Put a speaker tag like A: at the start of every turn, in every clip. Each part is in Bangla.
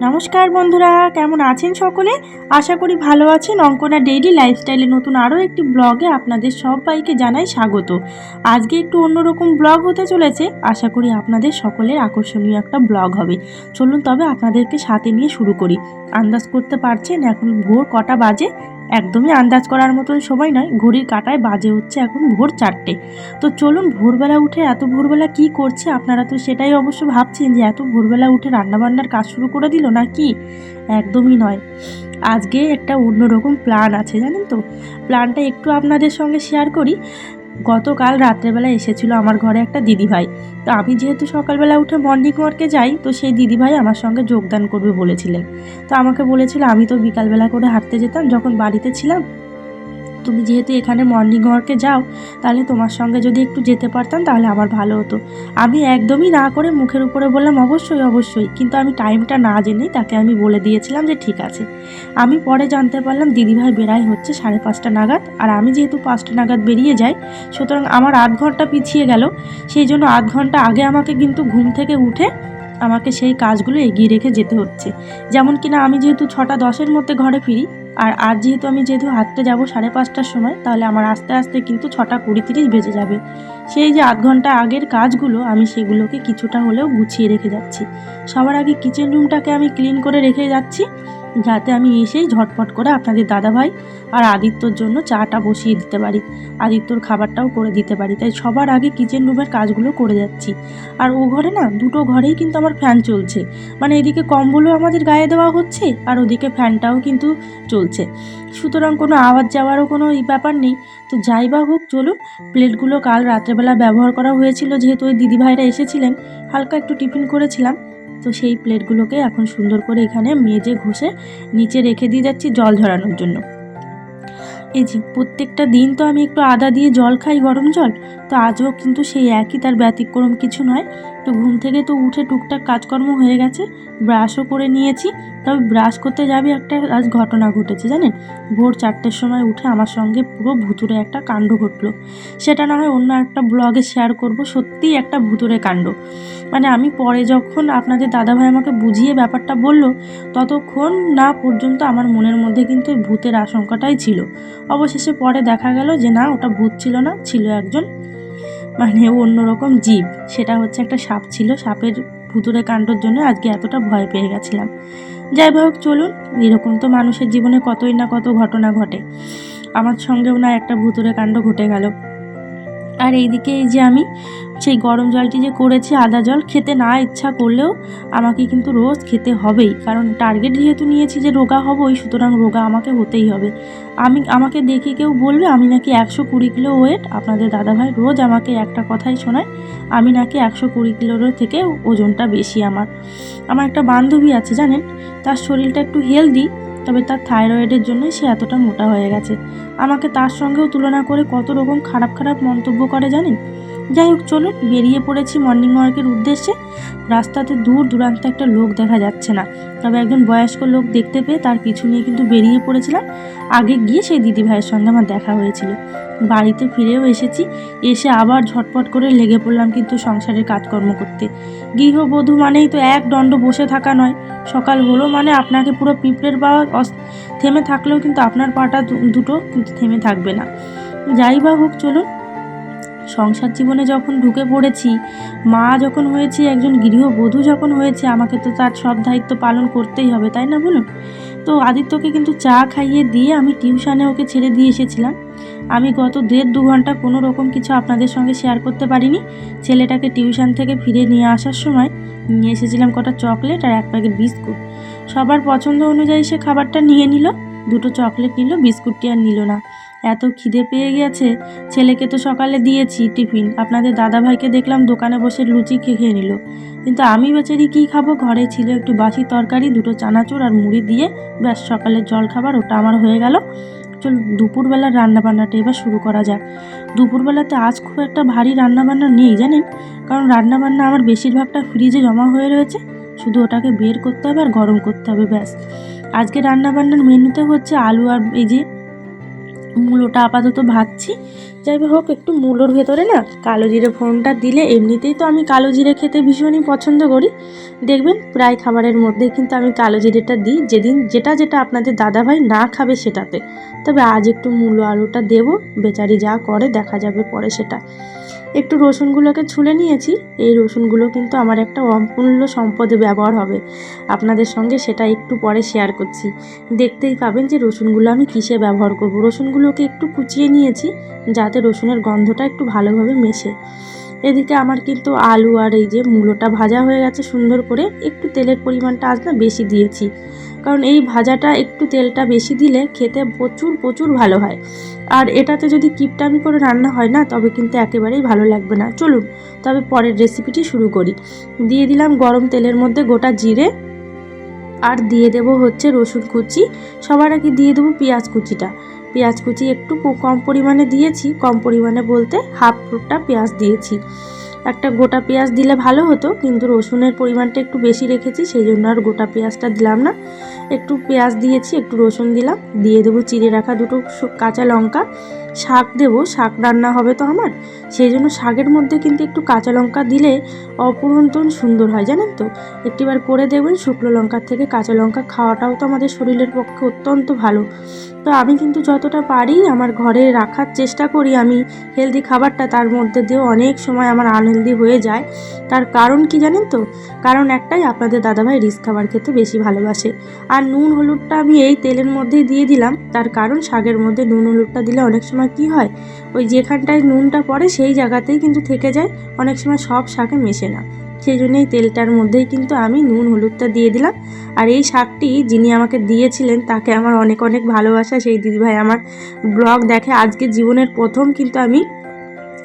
A: নমস্কার বন্ধুরা, কেমন আছেন সকলে? আশা করি ভালো আছেন। অঙ্কনা ডেইলি লাইফস্টাইলে নতুন আরও একটি ব্লগে আপনাদের সবাইকে জানাই স্বাগত। আজকে একটু অন্যরকম ব্লগ হতে চলেছে। আশা করি আপনাদের সকলের আকর্ষণীয় একটা ব্লগ হবে। চলুন তবে আপনাদেরকে সাথে নিয়ে শুরু করি। আন্দাজ করতে পারছেন, এখন ভোর কটা বাজে? একদমই আন্দাজ করার মতন সময় নয়। ঘড়ির কাটায় বাজে হচ্ছে এখন ভোর চারটে। তো চলুন ভোরবেলা উঠে এত ভোরবেলা কি করছে? আপনারা তো সেটাই অবশ্য ভাবছেন যে এত ভোরবেলা উঠে রান্নাবান্নার কাজ শুরু করে দিল না কি একদমই নয়। আজকে একটা অন্যরকম প্ল্যান আছে, জানেন তো? প্ল্যানটা একটু আপনাদের সঙ্গে শেয়ার করি। গতকাল রাত্রেবেলা এসেছিল আমার ঘরে একটা দিদিভাই। তো আমি যেহেতু সকালবেলা উঠে মর্নিং ওয়ার্কে যাই, তো সেই দিদিভাই আমার সঙ্গে যোগদান করবে বলেছিলেন। তো আমাকে বলেছিল, আমি তো বিকালবেলা করে হাঁটতে যেতাম, যখন বাড়িতে ছিলাম তুমি যেহেতু এখানে মর্নিং ওয়ার্কে যাও, তাহলে তোমার সঙ্গে যদি একটু যেতে পারতাম, তাহলে আমার ভালো হতো। আমি একদমই না করে মুখের উপরে বললাম, অবশ্যই অবশ্যই। কিন্তু আমি টাইমটা না জেনেই তাকে আমি বলে দিয়েছিলাম যে, ঠিক আছে। আমি পরে জানতে পারলাম, দিদিভাই বেড়াই হচ্ছে সাড়ে পাঁচটা নাগাদ, আর আমি যেহেতু পাঁচটা নাগাদ বেরিয়ে যাই, সুতরাং আমার আধ ঘণ্টা পিছিয়ে গেল। সেই জন্য আধ ঘণ্টা আগে আমাকে কিন্তু ঘুম থেকে উঠে আমাকে সেই কাজগুলো এগিয়ে রেখে যেতে হচ্ছে। যেমন কিনা আমি যেহেতু ছটা দশের মধ্যে ঘরে ফিরি আর আজ যেহেতু আমি যেহেতু হাঁটতে যাব সাড়ে পাঁচটার সময়, তাহলে আমার আস্তে আস্তে কিন্তু ছটা কুড়ি তিরিশ বেজে যাবে। সেই যে আধ ঘণ্টা আগের কাজগুলো, আমি সেগুলোকে কিছুটা হলেও গুছিয়ে রেখে যাচ্ছি। সবার আগে কিচেন রুমটাকে আমি ক্লিন করে রেখে যাচ্ছি। যাতে আমি এসেই ঝটপট করে আপনাদের দাদাভাই আর আদিত্যর জন্য চাটা বসিয়ে দিতে পারি। আদিত্যর খাবারটাও করে দিতে পারি। তাই সবার আগে কিচেন রুমের কাজগুলো করে যাচ্ছি। আর ও ঘরে না, দুটো ঘরেই কিন্তু আমার ফ্যান চলছে। মানে এদিকে কম্বলও আমাদের গায়ে দেওয়া হচ্ছে আর ওদিকে ফ্যানটাও কিন্তু চলছে। সুতরাং কোনো আওয়াজ যাওয়ারও কোনো ব্যাপার নেই। তো যাই বা হোক, চলুন। প্লেটগুলো কাল রাত্রেবেলা ব্যবহার করা হয়েছিল, যেহেতু ওই দিদিভাইরা এসেছিলেন। হালকা একটু টিফিন করেছিলাম। তো সেই প্লেটগুলোকে এখন সুন্দর করে এখানে মেজে ঘষে নিচে রেখে দিয়ে যাচ্ছি জল ঝরানোর জন্য। এই যে, প্রত্যেকটা দিন তো আমি একটু আদা দিয়ে জল খাই, গরম জল। তো আজও কিন্তু সেই একই, তার ব্যতিক্রম কিছু নয়। তো ঘুম থেকে তো উঠে টুকটাক কাজকর্ম হয়ে গেছে, ব্রাশও করে নিয়েছি। তবে ব্রাশ করতে যাবে একটা, আজ ঘটনা ঘটেছে, জানেন? ভোর চারটের সময় উঠে আমার সঙ্গে পুরো ভুতুরে একটা কাণ্ড ঘটলো। সেটা না হয় অন্য একটা ব্লগে শেয়ার করব, সত্যিই একটা ভুতুরে কাণ্ড। মানে আমি পরে যখন আপনাদের দাদাভাই আমাকে বুঝিয়ে ব্যাপারটা বলল, ততক্ষণ না পর্যন্ত আমার মনের মধ্যে কিন্তু ভূতের আশঙ্কাটাই ছিল। অবশেষে পরে দেখা গেল যে না, ওটা ভূত ছিল না, ছিল একজন। মানে অন্যরকম জীব। সেটা হচ্ছে একটা সাপ ছিল। সাপের ভুতুরে কাণ্ডর জন্য আজকে এতটা ভয় পেয়ে গেছিলাম। যাই হোক, চলুন। এরকম তো মানুষের জীবনে কতই না কত ঘটনা ঘটে। আমার সঙ্গেও না একটা ভুতুরে কাণ্ড ঘটে গেল। আর এইদিকে এই যে আমি, সেই গরম জলটি যে করেছি আদা জল, খেতে না ইচ্ছা করলেও আমাকে কিন্তু রোজ খেতে হবেই। কারণ টার্গেট যেহেতু নিয়েছি যে রোগা হবই, সুতরাং রোগা আমাকে হতেই হবে। আমি, আমাকে দেখে কেউ বলবে আমি নাকি একশো কুড়ি কিলো ওয়েট? আপনাদের দাদাভাই রোজ আমাকে একটা কথাই শোনায়, আমি নাকি একশো কুড়ি কিলোর থেকে ওজনটা বেশি আমার। আমার একটা বান্ধবী আছে, জানেন? তার শরীরটা একটু হেলদি তবে তার থাইরয়েডের জন্যই সে এতটা মোটা হয়ে গেছে। আমাকে তার সঙ্গেও তুলনা করে কত রকম খারাপ খারাপ মন্তব্য করে জানেন? যাই হোক, চলুন, বেরিয়ে পড়েছি মর্নিং ওয়ার্কের উদ্দেশ্যে। রাস্তাতে দূর দূরান্ত একটা লোক দেখা যাচ্ছে না। তবে একজন বয়স্ক লোক দেখতে পেয়ে তার পিছু নিয়ে কিন্তু বেরিয়ে পড়েছিলাম। আগে গিয়ে সেই দিদি ভাইয়ের সঙ্গে আমার দেখা হয়েছিল। বাড়িতে ফিরেও এসেছি। এসে আবার ঝটপট করে লেগে পড়লাম কিন্তু সংসারের কাজকর্ম করতে। গৃহবধূ মানেই তো এক দণ্ড বসে থাকা নয়। সকাল হলো মানে আপনাকে পুরো পিঁপড়ের পাওয়া থেমে থাকলেও কিন্তু আপনার পাটা দুটো কিন্তু থেমে থাকবে না। যাই বা হোক, চলুন সংসার জীবনে যখন ঢুকে পড়েছি, মা যখন হয়েছি, একজন গৃহবধূ যখন হয়েছে, আমাকে তো তার সব দায়িত্ব পালন করতেই হবে, তাই না বলুন? তো আদিত্যকে কিন্তু চা খাইয়ে দিয়ে আমি টিউশানে ওকে ছেড়ে দিয়ে এসেছিলাম। আমি গত দেড় দু ঘণ্টা কোনো রকম কিছু আপনাদের সঙ্গে শেয়ার করতে পারিনি। ছেলেটাকে টিউশন থেকে ফিরে নিয়ে আসার সময় নিয়ে এসেছিলাম কটা চকলেট আর এক প্যাকেট বিস্কুট। সবার পছন্দ অনুযায়ী সে খাবারটা নিয়ে নিল। দুটো চকলেট নিল, বিস্কুটটি আর নিল না। এত খিদে পেয়ে গেছে। ছেলেকে তো সকালে দিয়েছি টিফিন। আপনাদের দাদাভাইকে দেখলাম দোকানে বসে লুচি খেয়ে নিল। কিন্তু আমি বেচারি কী খাব? ঘরে ছিল একটু বাসি তরকারি, দুটো চানাচুর আর মুড়ি দিয়ে ব্যাস সকালের জল খাবার ওটা আমার হয়ে গেল। চল, দুপুরবেলার রান্নাবান্নাটা এবার শুরু করা যাক। দুপুরবেলাতে আজ খুব একটা ভারী রান্নাবান্না নেই, জানেন? কারণ রান্নাবান্না আমার বেশিরভাগটা ফ্রিজে জমা হয়ে রয়েছে। শুধু ওটাকে বের করতে হবে আর গরম করতে হবে, ব্যাস। আজকে রান্নাবান্নার মেনুতে হচ্ছে আলু আর এই যে মূলোটা আপাতত ভাজছি। যাই হোক, একটু মূলোর ভেতরে না কালো জিরে ফোড়নটা দিলে এমনিতেই তো আমি কালো জিরে খেতে ভীষণই পছন্দ করি। দেখবেন প্রায় খাবারের মধ্যে কিন্তু আমি কালো জিরেটা দিই। যেদিন যেটা যেটা আপনাদের দাদাভাই না খাবে সেটাতে। তবে আজ একটু মূলো আলুটা দেবো। বেচারি যা করে দেখা যাবে পরে সেটা। একটু রসুনগুলোকে ছুলে নিয়েছি। এই রসুনগুলো কিন্তু আমার একটা অমূল্য সম্পদে ব্যবহার হবে। আপনাদের সঙ্গে সেটা একটু পরে শেয়ার করছি। দেখতেই পাবেন যে রসুনগুলো আমি কিসে ব্যবহার করব। রসুনগুলোকে একটু কুচিয়ে নিয়েছি, যাতে রসুনের গন্ধটা একটু ভালোভাবে মেশে। এদিকে আমার কিন্তু আলু আর এই যে মূলোটা ভাজা হয়ে গেছে সুন্দর করে। একটু তেলের পরিমাণটা আজ না বেশি দিয়েছি। কারণ এই ভাজাটা একটু তেলটা বেশি দিলে খেতে প্রচুর প্রচুর ভালো হয়। আর এটাতে যদি কিপটামি করে রান্না হয় না, তবে কিন্তু একেবারেই ভালো লাগবে না। চলুন, তবে পরের রেসিপিটি শুরু করি। দিয়ে দিলাম গরম তেলের মধ্যে গোটা জিরে, আর দিয়ে দেব হচ্ছে রসুন কুচি। সবার আগে দিয়ে দেবো পেঁয়াজ কুচিটা। পেঁয়াজ কুচি একটু কম পরিমাণে দিয়েছি, কম পরিমাণে বলতে হাফ ফুটটা পেঁয়াজ দিয়েছি। একটা গোটা পেঁয়াজ দিলে ভালো হতো, কিন্তু রসুনের পরিমাণটা একটু বেশি রেখেছি, সেই জন্য আর গোটা পেঁয়াজটা দিলাম না। একটু পেঁয়াজ দিয়েছি, একটু রসুন দিলাম, দিয়ে দেবো চিড়ে রাখা দুটো কাঁচা লঙ্কা। শাক দেবো, শাক রান্না হবে তো আমার, সেই জন্য শাকের মধ্যে কিন্তু একটু কাঁচা লঙ্কা দিলে অপুরন্তন সুন্দর হয়, জানেন তো? একটিবার করে দেখবেন শুকনো লঙ্কার থেকে কাঁচা লঙ্কা খাওয়াটাও তো আমাদের শরীরের পক্ষে অত্যন্ত ভালো। তো আমি কিন্তু যতটা পারি আমার ঘরে রাখার চেষ্টা করি। আমি হেলদি খাবারটা তার মধ্যে দিয়েও অনেক সময় আমার আনহেলদি হয়ে যায়। তার কারণ কি জানেন তো? কারণ একটাই আপনাদের দাদাভাই রিস্ক খাবার খেতে বেশি ভালোবাসে। আর নুন হলুদটা আমি এই তেলের মধ্যেই দিয়ে দিলাম। তার কারণ শাকের মধ্যে নুন হলুদটা দিলে অনেক সময় কি হয়? ওই যেখানটায় নুনটা পড়ে সেই জায়গাতেই কিন্তু থেকে যায়। অনেক সময় সব শাকে মেশে না। সেই জন্য এই তেলটার মধ্যেই কিন্তু আমি নুন, হলুদটা দিয়ে দিলাম। আর এই শাকটি যিনি আমাকে দিয়েছিলেন, তাকে আমার অনেক অনেক ভালোবাসা। সেই দিদিভাই আমার ব্লগ দেখে আজকে জীবনের প্রথম কিন্তু আমি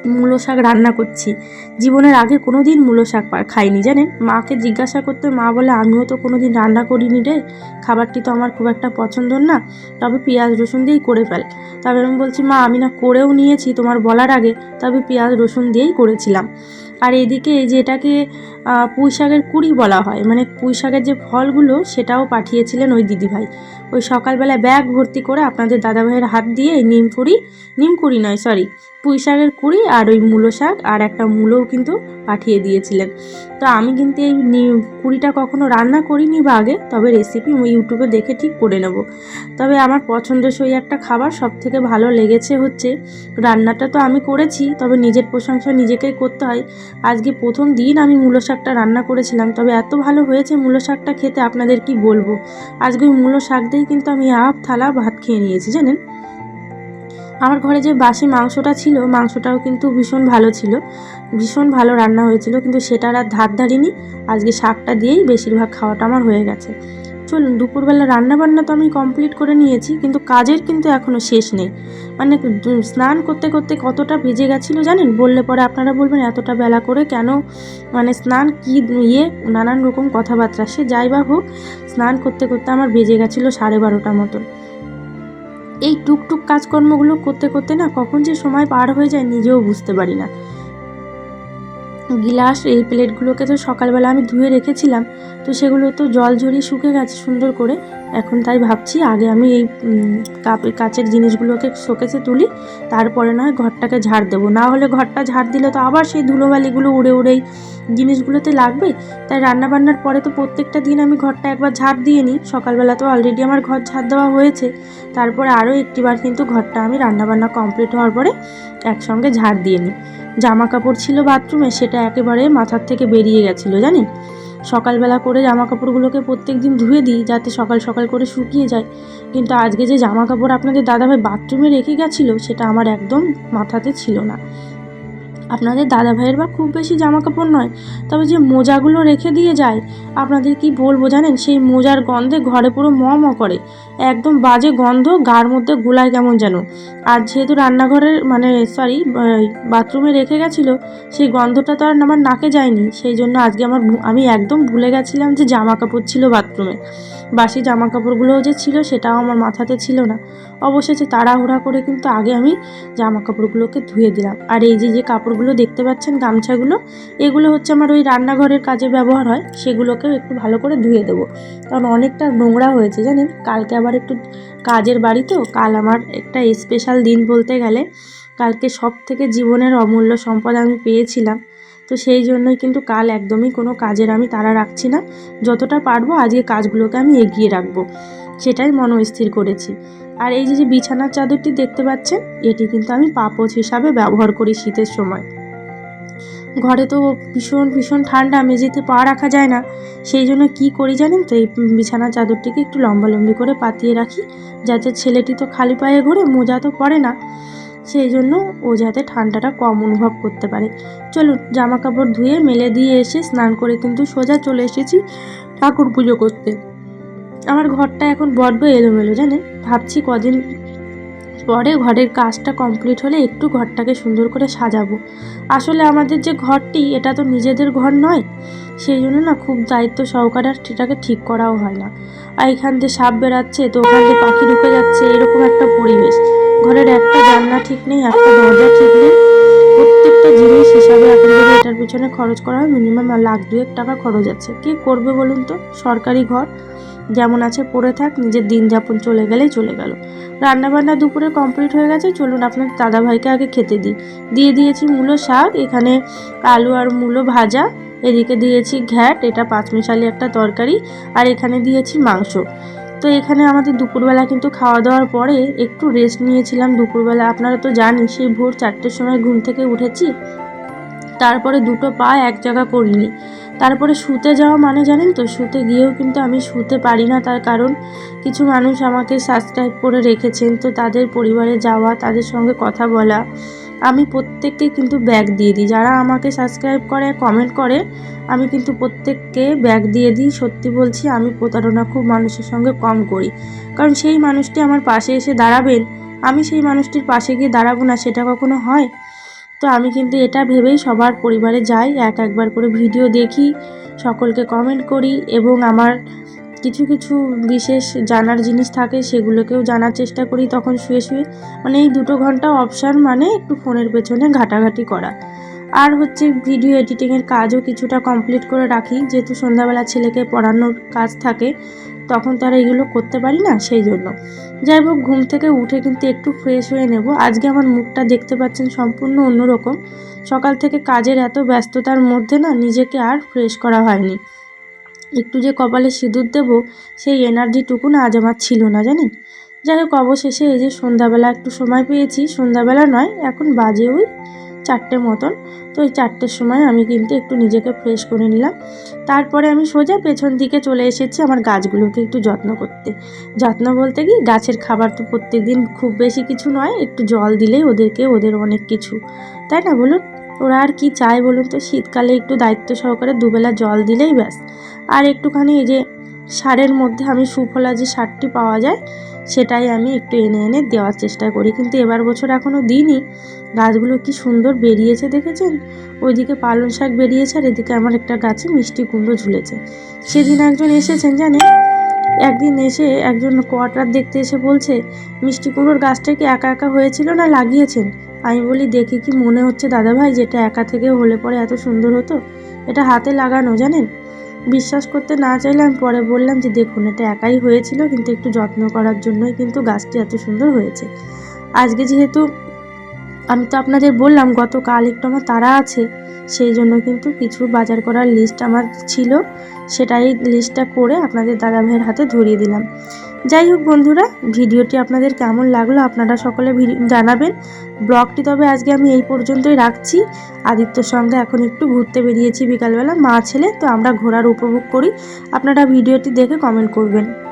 A: মূলো শাক রান্না করছি। জীবনের আগে কোনো দিন মূলো শাক খাইনি, জানেন? মাকে জিজ্ঞাসা করতে মা বলে, আমিও তো কোনো দিন রান্না করিনি রে। খাবারটি তো আমার খুব একটা পছন্দর না। তবে পেঁয়াজ রসুন দিয়েই করে ফেল। তবে আমি বলছি, মা, আমি না করেও নিয়েছি তোমার বলার আগে। তবে পেঁয়াজ রসুন দিয়েই করেছিলাম। আর এদিকে এই যে পুঁই শাকের কুড়ি বলা হয় মানে পুঁই শাকের যে ফলগুলো সেটাও পাঠিয়েছিলেন ওই দিদিভাই। ওই সকালবেলা ব্যাগ ভর্তি করে আপনাদের দাদাভাইয়ের হাত দিয়ে এই নিম কুড়ি নিম কুড়ি নয় সরি পুঁই শাকের কুড়ি আর ওই মূলো শাক আর একটা মূলোও কিন্তু পাঠিয়ে দিয়েছিলেন। তো আমি কিন্তু এই কুড়িটা কখনো রান্না করিনি বা আগে, তবে রেসিপি ইউটিউবে দেখে ঠিক করে নেব। তবে আমার পছন্দসই একটা খাবার সব থেকে ভালো লেগেছে হচ্ছে, রান্নাটা তো আমি করেছি, তবে নিজের প্রশংসা নিজেকেই করতে হয়। আজকে প্রথম দিন আমি মূলো শাকটা রান্না করেছিলাম, তবে এত ভালো হয়েছে মূলো শাকটা খেতে, আপনাদের কি বলব? আজকে ওই মূলো শাক দিয়েই কিন্তু আমি আপ, থালা, ভাত খেয়ে নিয়েছি, জানেন? আমার ঘরে যে বাসি মাংসটা ছিল, মাংসটাও কিন্তু ভীষণ ভালো ছিল, ভীষণ ভালো রান্না হয়েছিল, কিন্তু সেটার আর ধার ধারিনি, আজকে শাকটা দিয়েই বেশিরভাগ খাওয়াটা আমার হয়ে গেছে। চলুন, দুপুরবেলা রান্না বান্না তো আমি কমপ্লিট করে নিয়েছি, কিন্তু কাজের কিন্তু এখনও শেষ নেই। মানে স্নান করতে করতে কতটা ভিজে গেছিল জানেন? বললে পরে আপনারা বলবেন, এতটা বেলা করে কেন? মানে স্নান কি ইয়ে নানান রকম কথাবার্তা। সে যাই বা হোক, স্নান করতে করতে আমার বেজে গেছিল সাড়ে বারোটা মতন এই টুকটুক কাজকর্মগুলো করতে করতে না কখন যে সময় পার হয়ে যায় নিজেও বুঝতে পারি না। গিলাস, এই প্লেটগুলোকে তো সকালবেলা আমি ধুয়ে রেখেছিলাম, তো সেগুলো তো জল ঝরিয়ে শুকে গেছে সুন্দর করে। এখন তাই ভাবছি আগে আমি এই কাপ, কাচের জিনিসগুলোকে শোকেসে তুলি, তারপরে নয় ঘরটাকে ঝাড় দেবো। না হলে ঘরটা ঝাড় দিলে তো আবার সেই ধুলোবালিগুলো উড়ে উড়েই জিনিসগুলোতে লাগবে। তাই রান্নাবান্নার পরে তো প্রত্যেকটা দিন আমি ঘরটা একবার ঝাড় দিয়ে নিই। সকালবেলা তো অলরেডি আমার ঘর ঝাড় দেওয়া হয়েছে। তারপরে আরও একটিবার কিন্তু ঘরটা আমি রান্নাবান্না কমপ্লিট হওয়ার পরে একসঙ্গে ঝাড় দিয়ে নিই। জামা কাপড় ছিল বাথরুমে, সেটা একেবারে মাথার থেকে বেরিয়ে গেছিল, জানেন? সকালবেলা করে জামা কাপড়গুলোকে প্রত্যেক দিন ধুয়ে দিই, যাতে সকাল সকাল করে শুকিয়ে যায়। কিন্তু আজকে যে জামা কাপড় আপনাদের দাদাভাই বাথরুমে রেখে গেছিল, সেটা আমার একদম মাথাতে ছিল না। আপনাদের দাদা ভাইয়ের বা খুব বেশি জামা কাপড় নয়, তবে যে মোজাগুলো রেখে দিয়ে যায়, আপনাদের কি বলব জানেন? সেই মোজার গন্ধে ঘরে পুরো ম ম করে, একদম বাজে গন্ধ, গার মধ্যে গোলায় কেমন যেন। আর যেহেতু রান্নাঘরের মানে সরি বাথরুমে রেখে গেছিল, সেই গন্ধটা তো আর আমার নাকে যায়নি। সেই জন্য আজকে আমার আমি একদম ভুলে গেছিলাম যে জামা কাপড় ছিল বাথরুমে। বাসি জামা কাপড়গুলোও যে ছিল, সেটাও আমার মাথাতে ছিল না। অবশেষে তাড়াহুড়া করে কিন্তু আগে আমি জামা কাপড়গুলোকে ধুয়ে দিলাম। আর এই যে যে কাপড়গুলো দেখতে পাচ্ছেন গামছাগুলো, এগুলো হচ্ছে আমার ওই রান্নাঘরের কাজে ব্যবহার হয়, সেগুলোকেও একটু ভালো করে ধুয়ে দেবো। কারণ অনেকটা নোংরা হয়েছে, জানেন? কালকে আবার একটু কাজের বাড়ি তো কাল আমার একটা স্পেশাল দিন বলতে গেলে, কালকে সব থেকে জীবনের অমূল্য সম্পদ আমি পেয়েছিলাম। তো সেই জন্যই কিন্তু কাল একদমই কোনো কাজের আমি তারা রাখছি না। যতটা পারব আজকে কাজগুলোকে আমি এগিয়ে রাখব। সেটাই মনস্থির করেছি। আর এই যে বিছানার চাদরটি দেখতে পাচ্ছেন, এটি কিন্তু আমি পাপোচ হিসাবে ব্যবহার করি শীতের সময়। ঘরে তো ভীষণ ভীষণ ঠান্ডা, মেঝেতে পা রাখা যায় না। সেই জন্য কি করি জানেন তো, এই বিছানার চাদরটিকে একটু লম্বালম্বি করে পাতিয়ে রাখি। যাতে ছেলেটি তো খালি পায়ে ঘুরে, মোজা তো পরে না। সেই জন্য ও যাতে ঠান্ডাটা কম অনুভব করতে পারে। চলুন, জামা কাপড় ধুয়ে, মেলে দিয়ে এসে স্নান করে কিন্তু সোজা চলে এসেছি ঠাকুর পুজো করতে। আমার ঘরটা এখন বড্ড এলোমেলো, জানেন? ভাবছি কদিন পরে ঘরের কাজটা কমপ্লিট হলে একটু ঘরটাকে সুন্দর করে সাজাবো। আসলে আমাদের যে ঘরটি, এটা তো নিজেদের ঘর নয়। সেই জন্য না খুব দায়িত্ব সহকারে আর সেটাকে ঠিক করাও হয় না। আর এখান দিয়ে সাপ বেরাচ্ছে তো ওখান দিয়ে পাখি ঢুকে যাচ্ছে, এরকম একটা পরিবেশ। ঘরের একটা জানলা ঠিক নেই, একটা দরজা ঠিক নেই। প্রত্যেকটা জিনিস হিসাবে এখন যদি এটার পিছনে খরচ করা হয় মিনিমাম লাখ দুয়েক টাকা খরচ আছে। কি করবে বলুন তো? সরকারি ঘর যেমন আছে, পড়ে থাক, নিজের দিন যাপন চলে গেলেই চলে গেল। রান্নাবান্না দুপুরে কমপ্লিট হয়ে গেছে, চলুন আপনার দাদাভাইকে আগে খেতে দিই। দিয়ে দিয়েছি মূলো শাক, এখানে আলু আর মূলো ভাজা, এদিকে দিয়েছি ঘ্যাট, এটা পাঁচমিশালি একটা তরকারি, আর এখানে দিয়েছি মাংস। তো এখানে আমাদের দুপুরবেলা কিন্তু খাওয়া দাওয়ার পরে একটু রেস্ট নিয়েছিলাম দুপুরবেলা। আপনারা তো জানি সেই ভোর চারটের সময় ঘুম থেকে উঠেছি। তারপরে দুটো পা এক জায়গা করিনি। তারপরে শুতে যাওয়া মানে জানেন তো, শুতে গিয়েও কিন্তু আমি শুতে পারি না। তার কারণ, কিছু মানুষ আমাকে সাবস্ক্রাইব করে রেখেছেন। তো তাদের পরিবারে যাওয়া, তাদের সঙ্গে কথা বলা আমি প্রত্যেককে কিন্তু ব্যাগ দিয়ে দিই। যারা আমাকে সাবস্ক্রাইব করে কমেন্ট করে, আমি কিন্তু প্রত্যেককে ব্যাগ দিয়ে দিই। সত্যি বলছি, আমি প্রতারণা খুব মানুষের সঙ্গে কম করি। কারণ সেই মানুষটি আমার পাশে এসে দাঁড়াবেন। আমি সেই মানুষটির পাশে গিয়ে দাঁড়াবো না, সেটা কখনো হয়। তো আমি কিন্তু এটা ভেবেই সবার পরিবারে যাই, এক একবার করে ভিডিও দেখি, সকলকে কমেন্ট করি এবং আমার কিছু কিছু বিশেষ জানার জিনিস থাকে, সেগুলোকেও জানার চেষ্টা করি তখন শুয়ে শুয়ে। মানে এই দুটো ঘণ্টা অপশান মানে একটু ফোনের পেছনে ঘাটাঘাটি করা। আর হচ্ছে ভিডিও এডিটিংয়ের কাজও কিছুটা কমপ্লিট করে রাখি। যেহেতু সন্ধ্যাবেলা ছেলেকে পড়ানোর কাজ থাকে, তখন তো এগুলো করতে পারি না, সেই জন্য। যাই হোক, ঘুম থেকে উঠে কিন্তু একটু ফ্রেশ হয়ে নেব। আজকে আমার মুখটা দেখতে পাচ্ছেন সম্পূর্ণ অন্যরকম। সকাল থেকে কাজের এত ব্যস্ততার মধ্যে না, নিজেকে আর ফ্রেশ করা হয়নি। একটু যে কপালে সিঁদুর দেব, সেই এনার্জিটুকু না আজ আমার ছিল না জানেন যাই হোক, অবশেষে এই যে সন্ধ্যাবেলা একটু সময় পেয়েছি, সন্ধ্যাবেলা নয়, এখন বাজে ওই চারটে মতন। তো ওই চারটের সময় আমি কিন্তু একটু নিজেকে ফ্রেশ করে নিলাম। তারপরে আমি সোজা পেছন দিকে চলে এসেছি আমার গাছগুলোকে একটু যত্ন করতে। যত্ন বলতে কি, গাছের খাবার তো প্রত্যেক দিন খুব বেশি কিছু নয়, একটু জল দিলেই ওদেরকে, ওদের অনেক কিছু। তাই না বলুন? ওরা আর কি চায় বলুন তো? শীতকালে একটু দায়িত্ব সহকারে দুবেলা জল দিলেই ব্যাস। আর একটুখানি এই যে সারের মধ্যে আমি সুফলা যে সারটি পাওয়া যায়, সেটাই আমি একটু এনে এনে দেওয়ার চেষ্টা করি। কিন্তু এবার বছর এখনও দিইনি। গাছগুলো কি সুন্দর বেরিয়েছে দেখেছেন? ওইদিকে পালং শাক বেরিয়েছে আর এদিকে আমার একটা গাছে মিষ্টি কুমড়ো ঝুলেছে। সেদিন একজন এসেছেন জানেন? একদিন এসে একজন কোয়ার্টার দেখতে এসে বলছে, মিষ্টি কুমড়োর গাছটা কি একা একা হয়েছিল না লাগিয়েছেন? আমি বলি, দেখে কি মনে হচ্ছে দাদাভাই, যেটা একা থেকে হলে পরে এত সুন্দর হতো? এটা হাতে লাগানো, জানেন? বিশ্বাস করতে না চাইলে আমি পরে বললাম যে দেখুন, এটা একাই হয়েছিল, কিন্তু একটু যত্ন করার জন্যই কিন্তু গাছটি এত সুন্দর হয়েছে। আজকে যেহেতু আমি তো আপনাদের বললাম, গতকাল একটু আমার তারা আছে। সেই জন্য কিন্তু কিছু বাজার করার লিস্ট আমার ছিল, সেটাই লিস্টটা করে আপনাদের দাদা ভাইয়ের হাতে ধরিয়ে দিলাম। যাই হোক বন্ধুরা, ভিডিওটি আপনাদের কেমন লাগল আপনারা সকলে জানাবেন। ব্লগটি তবে আজকে আমি এই পর্যন্তই রাখছি। আদিত্যর সঙ্গে এখন একটু ঘুরতে বেরিয়েছি বিকালবেলা, মা ছেলে, তো আমরা ঘোরার উপভোগ করি। আপনারা ভিডিওটি দেখে কমেন্ট করবেন।